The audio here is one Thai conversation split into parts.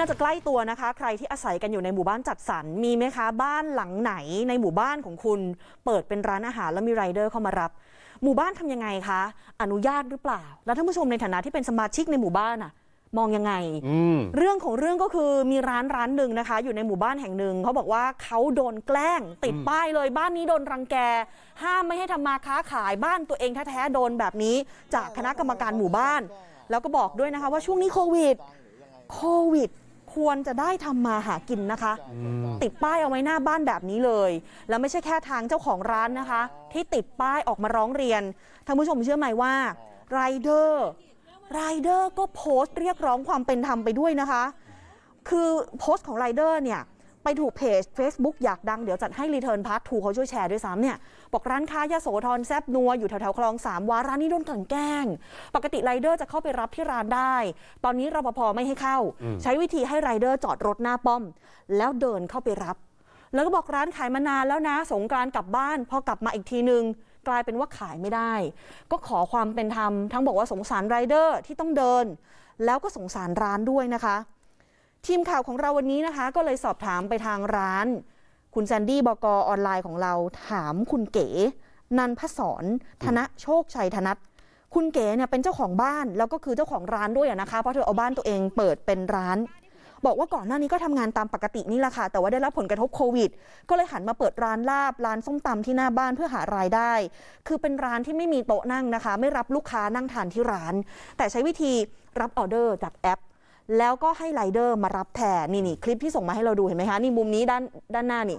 น่าจะใกล้ตัวนะคะ ใครที่อาศัยกันอยู่ในหมู่บ้านจัดสรรมีไหมคะ บ้านหลังไหนในหมู่บ้านของคุณ เปิดเป็นร้านอาหารแล้วมีไรเดอร์เข้ามารับ หมู่บ้านทำยังไงคะ อนุญาตหรือเปล่า แล้วท่านผู้ชมในฐานะที่เป็นสมาชิกในหมู่บ้านอะมองยังไงอืมเรื่องของเรื่องก็คือมีร้านร้านหนึ่งนะคะ อยู่ในหมู่บ้านแห่งหนึ่งเขาบอกว่าเขาโดนแกล้ง ติดป้ายเลยบ้านนี้โดนรังแก ห้ามไม่ให้ทำมาค้าขายบ้านตัวเองแท้ๆโดนแบบนี้ จากคณะกรรมการหมู่บ้าน แล้วก็บอกด้วยนะคะว่าช่วงนี้โควิดโควิด ควรจะได้ทำมาหากินนะคะ ติดป้ายเอาไว้หน้าบ้านแบบนี้เลย แล้วไม่ใช่แค่ทางเจ้าของร้านนะคะ ที่ติดป้ายออกมาร้องเรียนท่านผู้ชมเชื่อไหมว่าไรเดอร์ไรเดอร์ก็โพสต์เรียกร้องความเป็นธรรมไปด้วยนะคะ คือโพสต์ของไรเดอร์เนี่ย ไปถูกเพจ Facebook อยากดังเดี๋ยวจัดให้รีเทิร์นพาร์ททูเขาช่วยแชร์ด้วยซ้ำเนี่ยบอกร้านค้ายาโสธรแซบนัวอยู่แถวๆคลองสามวาร้านนี้โดนกลั่นแกล้ง ปกติไรเดอร์จะเข้าไปรับที่ร้านได้ ตอนนี้รปภไม่ให้เข้า ใช้วิธีให้ไรเดอร์จอดรถหน้าป้อม แล้วเดินเข้าไปรับ แล้วก็บอกร้านขายมานานแล้วนะ สงกรานต์กลับบ้าน พอกลับมาอีกทีนึงกลายเป็นว่าขายไม่ได้ ก็ขอความเป็นธรรมทั้งบอกว่าสงสารไรเดอร์ที่ต้องเดิน แล้วก็สงสารร้านด้วยนะคะ ทีมข่าวของเราวันนี้นะคะ ก็เลยสอบถามไปทางร้าน คุณแซนดี้บกออนไลน์ของเราถามคุณเก๋ นันพศรธนโชคชัยธนัทคุณเก๋เนี่ยเป็นเจ้าของบ้านแล้วก็คือเจ้าของร้านด้วยนะคะ เพราะเธอเอาบ้านตัวเองเปิดเป็นร้าน บอกว่าก่อนหน้านี้ก็ทำงานตามปกตินี่แหละค่ะ แต่ว่าได้รับผลกระทบโควิด ก็เลยหันมาเปิดร้านลาบร้านส้มตำที่หน้าบ้านเพื่อหารายได้ คือเป็นร้านที่ไม่มีโต๊ะนั่งนะคะ ไม่รับลูกค้านั่งทานที่ร้าน แต่ใช้วิธีรับออเดอร์จากแอป แล้วก็ให้ไรเดอร์มารับแทนนี่นี่คลิปที่ส่งมาให้เราดูเห็นไหมคะนี่มุมนี้ด้านด้านหน้านี่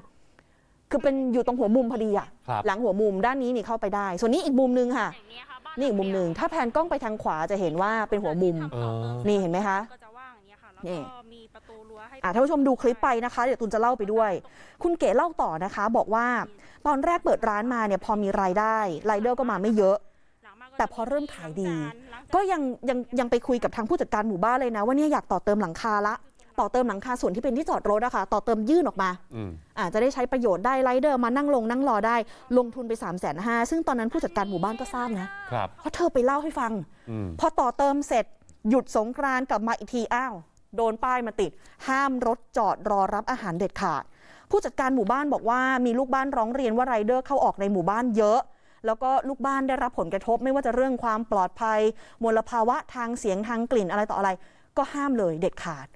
คือเป็นอยู่ตรงหัวมุมพอดีอะครับหลังหัวมุมด้านนี้นี่เข้าไปได้ ส่วนนี้อีกมุมนึงค่ะอย่างนี้ค่ะบ้านนี่อีกมุมหนึ่งถ้าแพนกล้องไปทางขวาจะเห็นว่าเป็นหัวมุมเออนี่เห็นไหมคะก็จะว่างอย่างนี้ยค่ะแล้วนี่ก็มีประตูรั้วให้อะท่านผู้ชมดูคลิปไปนะคะ เดี๋ยวตุนจะเล่าไปด้วย คุณเก๋เล่าต่อนะคะ บอกว่าตอนแรกเปิดร้านมาเนี่ยพอมีรายได้ไรเดอร์ก็มาไม่เยอะหลังบ้านก็ แต่พอเริ่มขายดีล้งจานล้างจานก็ยังยังยังไปคุยกับทางผู้จัดการหมู่บ้านเลยนะ ว่าเนี่ยอยากต่อเติมหลังคาละ ต่อเติมหลังคาส่วนที่เป็นที่จอดรถอะค่ะ ต่อเติมยื่นออกมาอืมอาจจะได้ใช้ประโยชน์ได้ไรเดอร์มานั่งลงนั่งรอได้ ลงทุนไป3ามแสนห้าซึ่งตอนนั้นผู้จัดการหมู่บ้านก็ทราบนะครับเพราะเธอไปเล่าให้ฟังอืมพอต่อเติมเสร็จหยุดสงกรานต์กลับมาอีกทีอ้าวโดนป้ายมาติด ห้ามรถจอดรอรับอาหารเด็ดขาด ผู้จัดการหมู่บ้านบอกว่ามีลูกบ้านร้องเรียนว่าไรเดอร์เข้าออกในหมู่บ้านเยอะ แล้วก็ลูกบ้านได้รับผลกระทบ ไม่ว่าจะเรื่องความปลอดภัย มลภาวะทางเสียงทางกลิ่นอะไรต่ออะไร ก็ห้ามเลยเด็ดขาด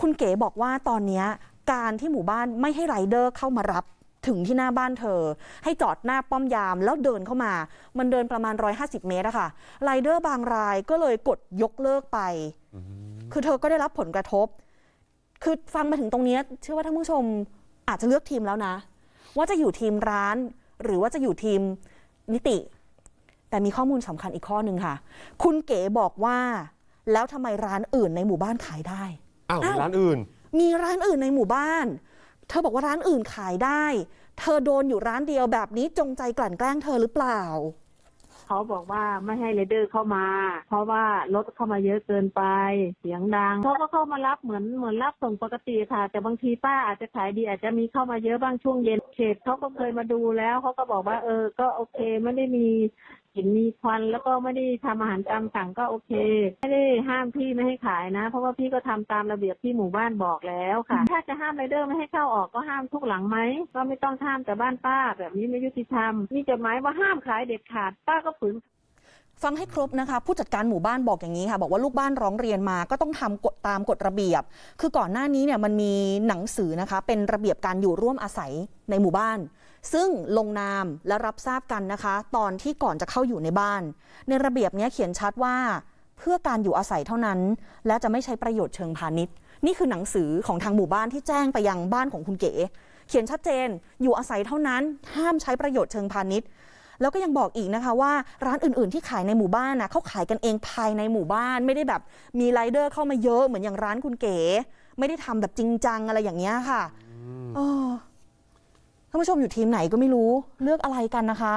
คุณเก๋บอกว่าตอนนี้การที่หมู่บ้านไม่ให้ไรเดอร์เข้ามารับถึงที่หน้าบ้านเธอ ให้จอดหน้าป้อมยามแล้วเดินเข้ามา มันเดินประมาณ 150 เมตรอะค่ะไรเดอร์บางรายก็เลยกดยกเลิกไป คือเธอก็ได้รับผลกระทบ คือฟังมาถึงตรงนี้ เชื่อว่าท่านผู้ชมอาจจะเลือกทีมแล้วนะ ว่าจะอยู่ทีมร้าน หรือว่าจะอยู่ทีม นิติ แต่มีข้อมูลสำคัญอีกข้อหนึ่งค่ะ คุณเก๋บอกว่า แล้วทำไมร้านอื่นในหมู่บ้านขายได้ อ้าวอ้าว ร้านอื่น มีร้านอื่นในหมู่บ้าน เธอบอกว่าร้านอื่นขายได้ เธอโดนอยู่ร้านเดียวแบบนี้จงใจกลั่นแกล้งเธอหรือเปล่า เขาบอกว่าไม่ให้เรเดอร์เข้ามา เพราะว่ารถเข้ามาเยอะเกินไป เสียงดังเขาก็เข้ามารับเหมือนเหมือนรับส่งปกติค่ะ แต่บางทีป้าอาจจะขายดีอาจจะมีเข้ามาเยอะบ้างช่วงเย็นเขตเขาก็เคยมาดูแล้วเขาก็บอกว่าเออก็โอเคไม่ได้มี กลิ่นมีควันแล้วก็ไม่ได้ทำอาหารตามสั่งก็โอเค ไม่ได้ห้ามพี่ไม่ให้ขายนะ เพราะว่าพี่ก็ทำตามระเบียบที่หมู่บ้านบอกแล้วค่ะ ถ้าจะห้ามไรเดอร์ไม่ให้เข้าออกก็ห้ามทุกหลังไหมก็ไม่ต้องห้ามแต่บ้านป้า แบบนี้ไม่ยุติธรรมนี่จะหมายว่าห้ามขายเด็ดขาดป้าก็ฝืน ฟังให้ครบนะคะผู้จัดการหมู่บ้านบอกอย่างนี้ค่ะ บอกว่าลูกบ้านร้องเรียนมาก็ต้องทำกฎตามกฎระเบียบ คือก่อนหน้านี้เนี่ยมันมีหนังสือนะคะ เป็นระเบียบการอยู่ร่วมอาศัยในหมู่บ้าน ซึ่งลงนามและรับทราบกันนะคะ ตอนที่ก่อนจะเข้าอยู่ในบ้าน ในระเบียบเนี้ยเขียนชัดว่าเพื่อการอยู่อาศัยเท่านั้น และจะไม่ใช้ประโยชน์เชิงพาณิชย์ นี่คือหนังสือของทางหมู่บ้านที่แจ้งไปยังบ้านของคุณเก๋ เขียนชัดเจน อยู่อาศัยเท่านั้น ห้ามใช้ประโยชน์เชิงพาณิชย์ แล้วก็ยังบอกอีกนะคะว่าร้านอื่นๆที่ขายในหมู่บ้านนะเขาขายกันเองภายในหมู่บ้าน ไม่ได้แบบมีไรเดอร์เข้ามาเยอะเหมือนอย่างร้านคุณเก๋ ไม่ได้ทำแบบจริงจังอะไรอย่างเงี้ยค่ะเออท่านผู้ชมอยู่ทีมไหนก็ไม่รู้เลือกอะไรกันนะคะ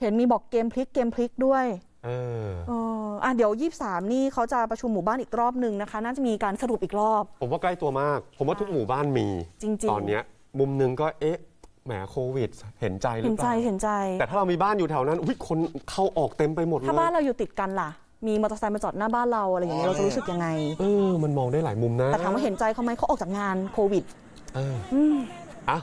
เห็นมีบอกเกมพลิกเกมพลิกด้วยเออเอออะเดี๋ยวยี่สามนี่เขาจะประชุมหมู่บ้านอีกรอบหนึ่งนะคะ น่าจะมีการสรุปอีกรอบ ผมว่าใกล้ตัวมาก ผมว่าทุกหมู่บ้านมีจริงๆตอนเนี้ยมุมหนึงก็เอ๊ะ แหมโควิด เห็นใจหรืเห็อนเปใจล่าเห็นใจ แต่ถ้าเรามีบ้านอยู่แถวนั้นอุ้ยคนเข้าออกเต็มไปหมดเลยถ้าบ้านเราอยู่ติดกันล่ะ มีมอเตอร์ไซค์มาจอดหน้าบ้านเราอะไรอย่างเงี้ยเราจะรู้สึกยังไง เออ มันมองได้หลายมุมนะแต่ถามว่าเห็นใจเขาไหมเขาออกจากงานโควิด เอออืมอะ